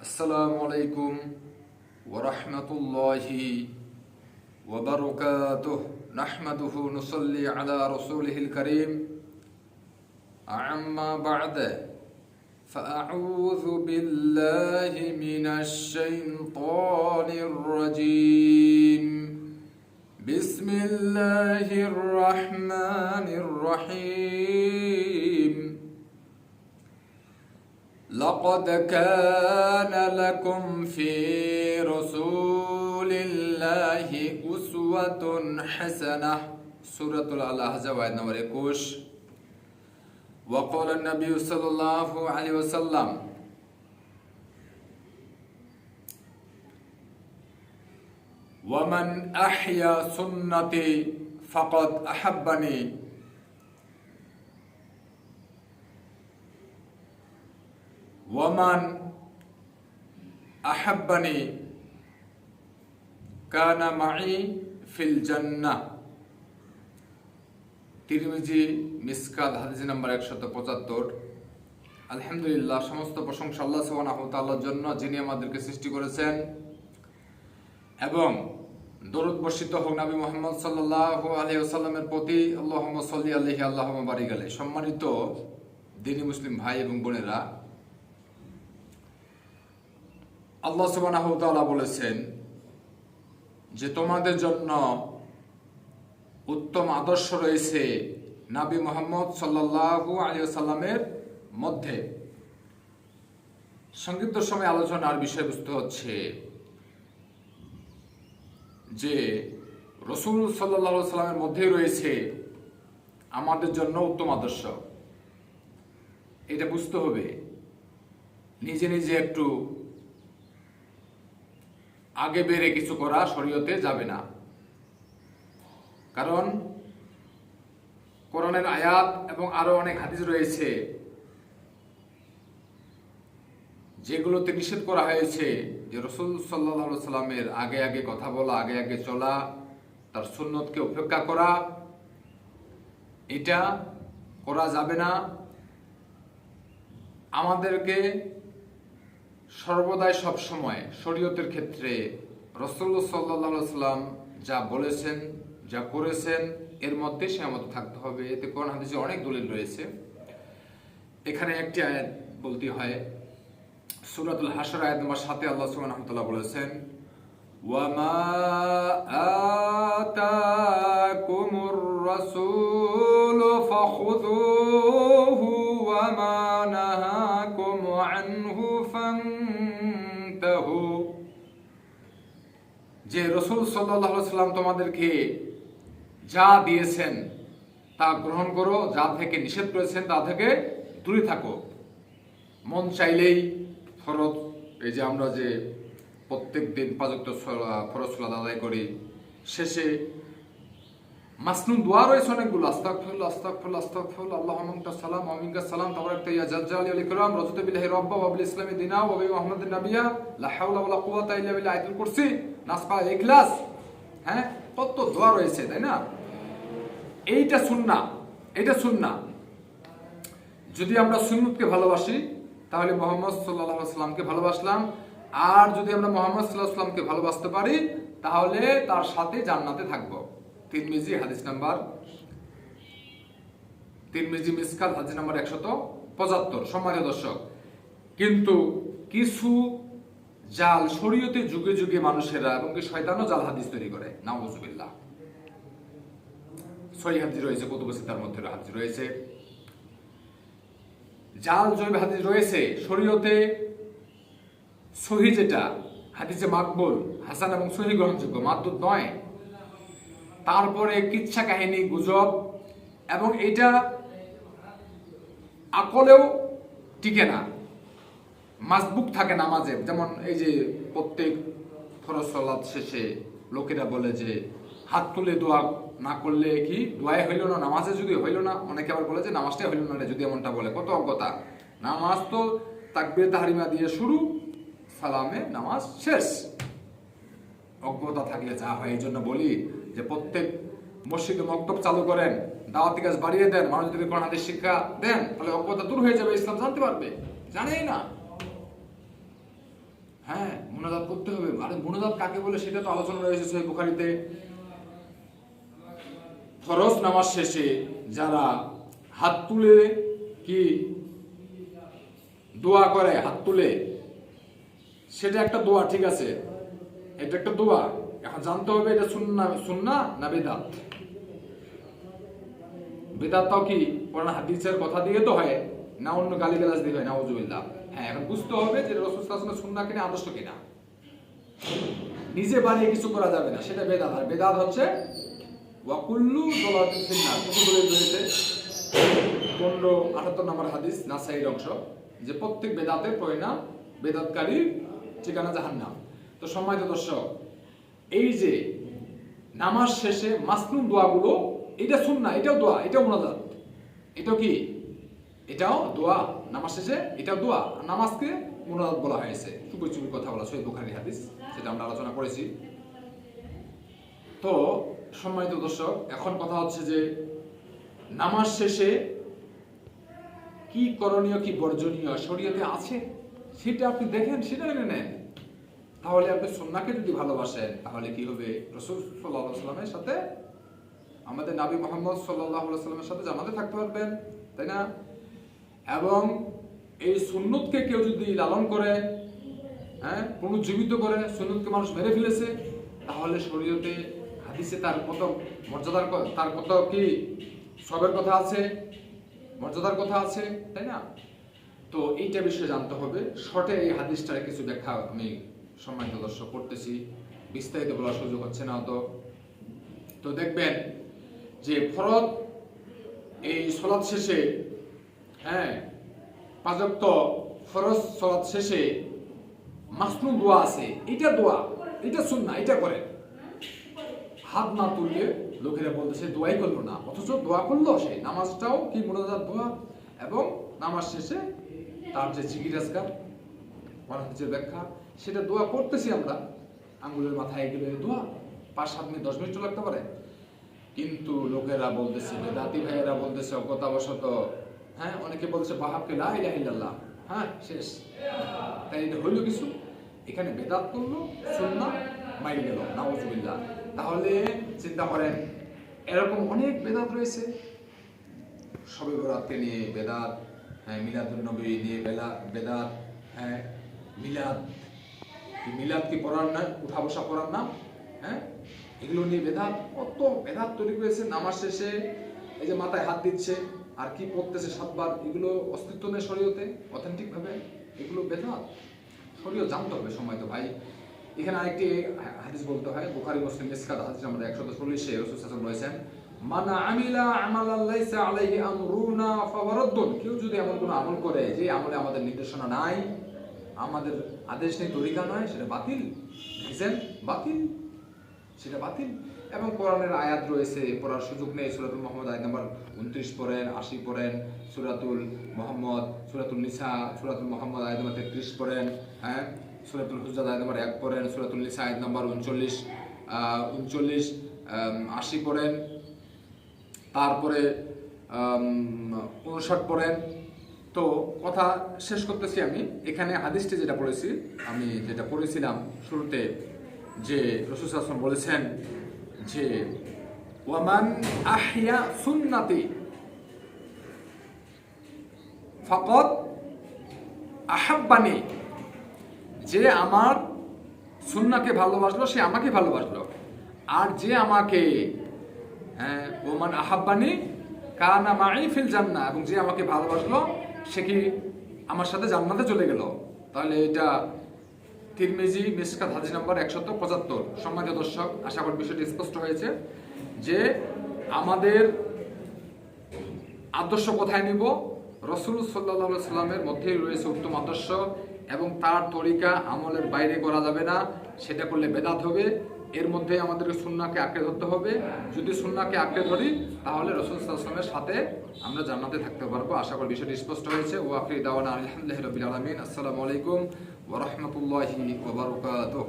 السلام عليكم ورحمة الله وبركاته. نحمده نصلي على رسوله الكريم. أما بعد فأعوذ بالله من الشيطان الرجيم. بسم الله الرحمن الرحيم. لقد كان لكم في رسول الله أسوة حسنة سورة الأحزاب آية نمبر 21 وقال النبي صلى الله عليه وسلم ومن أحيا سنتي فقد أحبني ওয়ামান আহাব্বানি কানা মাই ফিল জান্নাহ তিরমিজি মিসকাত হাদিস নাম্বার একশত পঁচাত্তর। আলহামদুলিল্লাহ, সমস্ত প্রশংসা আল্লাহ সুবহানাহু তাআলার জন্য, যিনি আমাদেরকে সৃষ্টি করেছেন। এবং দরুদ বর্ষিত হোক নবী মোহাম্মদ সাল্লাল্লাহু আলাইহি ওয়াসাল্লামের প্রতি, আল্লাহুম্মা সাল্লি আলাইহি, আল্লাহুম্মা বারিক আলাইহি। সম্মানিত দিনী মুসলিম ভাই এবং বোনেরা আল্লাহ তাআলা বলেছেন যে তোমাদের জন্য উত্তম আদর্শ রয়েছে নাবি মোহাম্মদ সাল্লাল্লাহু আলাইহি সাল্লামের মধ্যে। সংক্ষিপ্ত সময় আলোচনার বিষয়বস্তু হচ্ছে যে রসুল সাল্লাহ সাল্লামের মধ্যেই রয়েছে আমাদের জন্য উত্তম আদর্শ। এটা বুঝতে হবে। নিজে নিজে একটু আগে বেড়ে কিছু করা শরীয়তে যাবে না। কারণ কোরআনের আয়াত এবং আরও অনেক হাদিস রয়েছে, যেগুলোতে নিষেধ করা হয়েছে যে রসুল সাল্লা সাল্লামের আগে আগে কথা বলা, আগে আগে চলা, তার সুন্নতকে উপেক্ষা করা, এটা করা যাবে না। আমাদেরকে সর্বদাই সবসময় শরীয়তের ক্ষেত্রে রসল্লা সাল্লা সাল্লাম যা বলেছেন, যা করেছেন, এর মধ্যে সে আমাদের থাকতে হবে। এতে কোন হাদিসে অনেক দলিল রয়েছে। এখানে একটি আয়াত বলতে হয়, সুরাতুল হাসর আয়াত নম্বর সাথে আল্লাহ ওয়া তাআলা বলেছেন, ওয়ামা আতাকুমুর রাসূল ফাখুযুহু ওয়ামা নাহাকুম আনহু ফান্তাহু যে রসুল আলাইহি সাল্লাম তোমাদেরকে যা দিয়েছেন তা গ্রহণ করো, যা থেকে নিষেধ করেছেন তা থেকে দূরে থাকো। মন চাইলেই ফরজ। এই যে আমরা যে প্রত্যেক দিন পাঁচক্ত ফরজ সালাদ আদায় করি, শেষে মাসনুন দোয়া রয়েছে অনেকগুলো। আস্তাগফিরুল্লাহ আস্তাগফিরুল্লাহ আস্তাগফিরুল্লাহ আল্লাহুম্মা সালাম, ওয়া মিনকা সালাম, তাবারাক ইয়া জাজ্জাল আল ইকরাম, রাজুত বিল্লাহি রাব্বা, ওয়া বিল ইসলামি দিনা, ওয়া বি মুহাম্মাদিন নাবিয়্যা লা হাওলা ওয়া লা কুওয়াতা ইল্লা বিল্লাহ নাসপা ইখলাস হ্যাঁ? কত দোয়া রয়েছে, তাই না? এইটা সুন্না এটা সুন্না। যদি আমরা সুন্নতকে ভালোবাসি, তাহলে মোহাম্মদ সাল্লাহ সাল্লামকে ভালোবাসলাম। আর যদি আমরা মোহাম্মদ সাল্লাহ সাল্লামকে ভালোবাসতে পারি, তাহলে তার সাথে জান্নাতে থাকব। তিরমিজি, হাদিস নাম্বার তিরমিজি মিসকাল হাদিস নাম্বার একশত পঁচাত্তর। সম্মানীয় দর্শক, কিন্তু কিছু জাল শরীয়তে যুগে যুগে মানুষেরা এবং শয়তানও জাল হাদিস তৈরি করে। নাউজুবিল্লাহ। সহি হাদিস রয়েছে কুতুবসি তার মধ্যে হাদিস রয়েছে। জাল জৈব হাদিস রয়েছে, শরীয়তে সহি যেটা, হাদিসে মাকবুল, হাসান এবং সহি গ্রহণযোগ্য, মাত্র নয়। তারপরে কিচ্ছা কাহিনী, গুজব, এবং এটা আকলেও টিকে না। মাসবুক থাকে নামাজে। যেমন এই যে প্রত্যেক ফরজ সলাদ শেষে লোকেরা বলে যে, হাত তুলে দোয়া না করলে কি দোয়াই হইল না, নামাজে যদি হইল না, অনেকে আবার বলে যে, নামাজটাই হইল না যদি এমনটা বলে। কত অজ্ঞতা। নামাজ তো তাকবির তাহারিমা দিয়ে শুরু, সালামে নামাজ শেষ। অজ্ঞতা থাকলে যা হয় এই জন্য বলি যে, প্রত্যেক মসজিদে মক্তব চালু করেন, দাওয়াতি কাজ বাড়িয়ে দেন, মানুষদেরকে কোরআন হাদিস শিক্ষা দেন, তাহলে অজ্ঞতা দূর হয়ে যাবে, ইসলাম জানতে পারবে। জানেই না। হ্যাঁ মোনাজাত করতে হবে। আরে মোনাজাত কাকে বলে সেটা তো আলোচনা রয়েছে সহি বুখারিতে। ফরজ নামাজ শেষে যারা হাত তুলে কি দোয়া করে, হাত তুলে, সেটা একটা দোয়া, ঠিক আছে? এটা একটা দোয়া। এখন জানতে হবে এটা সুন্না সুন্না না বেদাত? বেদাতটাও কি কোরআন হাদিসের কথা দিয়ে তো হয়, না অন্য গালি গালাজ দিয়ে হয়? না ওজুবিল্লাহ হ্যাঁ এখন বুঝতে হবে যে রসুল সাল্লাল্লাহু সুন্না কিনা, আদর্শ কিনা। নিজে বানিয়ে কিছু করা যাবে না, সেটা বেদাত। আর বেদাত হচ্ছে ওয়াকুল্লু ফিন্নার। রয়েছে পনেরো, আটাত্তর নম্বর হাদিস নাসাইর অংশ, যে প্রত্যেক বেদাতের পরিণাম বেদাতকারীর ঠিকানা জাহান্নাম। তো সম্মানিত দর্শক, এই যে নামাজ শেষে মাসনুম দোয়াগুলো, এটা শুন না এটাও দোয়া, এটাও মোনাজাত। এটাও কি? এটাও দোয়া। নামাজ শেষে এটা দোয়া। নামাজকে মোনাজাত বলা হয়েছে। চুপি চুপি কথা বলা সৈয়দ বুখারী হাদিস, সেটা আমরা আলোচনা করেছি। তো, সম্মানিত দর্শক, এখন কথা হচ্ছে যে, নামাজ শেষে কি করণীয়, কি বর্জনীয়, শরীয়তে আছে? সেটা আপনি দেখেন, সেটা মেনে নেন। তাহলে আপনি সন্নাকে যদি ভালোবাসেন, তাহলে কি হবে? রসুল সাল্লাহ সাল্লামের সাথে, আমাদের নাবি মোহাম্মদ সাল্লাহ সাল্লামের সাথে জামাতে থাকতে পারবেন, তাই না? এবং এই সুন্নতকে কেউ যদি লালন করে হ্যাঁ পুনর্জীবিত করে, সুন্নতকে মানুষ মেরে ফেলেছে, তাহলে শরীয়তে, হাদিসে তার কত মর্যাদার তার কত কি? সবের কথা আছে, মর্যাদার কথা আছে, তাই না? তো এইটা বিষয়ে জানতে হবে। শর্টে এই হাদিসটার কিছু ব্যাখ্যা আমি সম্মানিত দর্শক করতেছি। বিস্তারিত বলার সুযোগ হচ্ছে না তো তো দেখবেন যে ফরত এই সলাদ শেষে হ্যাঁ পাঁচক্ত ফরজ সলাদ শেষে মাসনু দোয়া আছে। এটা দোয়া, এটা শুন না এটা করেন হাত না তুললে লোকেরা বলতেছে দোয়াই করল না, অথচ দোয়া করল সে। নামাজটাও কি মোনাজাত দোয়া? এবং নামাজ শেষে তার যে জিগিরাজগার যে ব্যাখ্যা, সেটা দোয়া করতেছি আমরা। আঙ্গুলের মাথায় গেলে দোয়া, পাঁচ, সাত মিনিট, দশ মিনিট লাগতে পারে। কিন্তু লোকেরা বলতেছে দাদি ভাইয়েরা বলতেছে অজ্ঞতাবশত হ্যাঁ অনেকে বলছে বাহাবকে লা হ্যাঁ শেষ। তাই এটা হইল কিছু? এখানে বেদাত করল সুন্না মাইল গেল, নাউজুবিল্লাহ। তাহলে চিন্তা করেন, এরকম অনেক বেদাত রয়েছে। সবে বরাতকে নিয়ে বেদাত হ্যাঁ মিলাদুল নবী নিয়ে বেলা, বেদাত হ্যাঁ মিলাদ। মিলাদ কি পড়ার না উঠা বসা করার নাম হ্যাঁ এগুলো নিয়ে বেদাত, কত বেদাত তৈরি করেছে, নামাজ শেষে, এই যে মাথায় হাত দিচ্ছে। আর কি পড়তেছে সাতবার, এগুলো অস্তিত্ব নেই শরীয়তে অথেন্টিক ভাবে এগুলো বেদাত। শরীয় জানতে হবে সময় তো ভাই। এখানে আরেকটি হাদিস বলতে হয়, বুখারী, মুসলিম মিসকাত হাদিস আমাদের একশত চল্লিশে রসুল সাল্লাম রয়েছেন মানা আমিলা আমালান লাইসা আলাইহি আমরুনা ফাওয়ারাদ্দুন। কেউ যদি এমন কোনো আমল করে যে আমলে আমাদের নির্দেশনা নাই, আমাদের আদেশ নেই, তরিকা নয় সেটা বাতিল। দেখেছেন? বাতিল। সেটা বাতিল। এবং কোরআনের আয়াত রয়েছে, পড়ার সুযোগ নেই, সুরাতুল মোহাম্মদ আয়াত নাম্বার উনত্রিশ পড়েন, আশি পড়েন, সুরাতুল মোহাম্মদ সুরাতুল নিসা, সুরাতুল মোহাম্মদ আয়াত নাম্বার তেত্রিশ পড়েন হ্যাঁ সুরাতুল হুজাদ আয়াত নাম্বার এক পড়েন সুরাতুল নিসা আয়াত নাম্বার উনচল্লিশ উনচল্লিশ আশি পড়েন, তারপরে উনষাট পড়েন। তো কথা শেষ করতেছি আমি। এখানে হাদিসটি যেটা পড়েছি, আমি যেটা পড়েছিলাম শুরুতে, যে রসুল আসলাম বলেছেন যে ওয়ামান আহিয়া সুন্নাতি ফকত আহাব্বানি যে আমার সুন্নাকে ভালোবাসলো সে আমাকে ভালোবাসলো। আর যে আমাকে হ্যাঁ, ওমান আহাব্বানি কানা মাই ফিল জান্না এবং যে আমাকে ভালোবাসলো সে কি আমার সাথে জান্নাতে চলে গেল? তাহলে এটা তিরমিজি, মিসকাত হাজি নম্বর একশত পঁচাত্তর। সম্মানিত দর্শক, আশা করি বিষয়টি স্পষ্ট হয়েছে যে আমাদের আদর্শ কোথায় নিব? রসুল সাল্লাহ সাল্লামের মধ্যেই রয়েছে উত্তম আদর্শ এবং তার তরিকা আমলের বাইরে করা যাবে না, সেটা করলে বেদাত হবে। এর মধ্যে আমাদেরকে সুন্নাকে আঁকড়ে ধরতে হবে। যদি সুন্নাকে আঁকড়ে ধরি, তাহলে রসুল সাল্লামের সাথে আমরা জান্নাতে থাকতে পারব। আশা করি বিষয়টি স্পষ্ট হয়েছে। ও আখরি দাওয়ানা আলহামদুলিল্লাহ রবিল আলমিন। আসসালামু আলাইকুম। ورحمة الله وبركاته.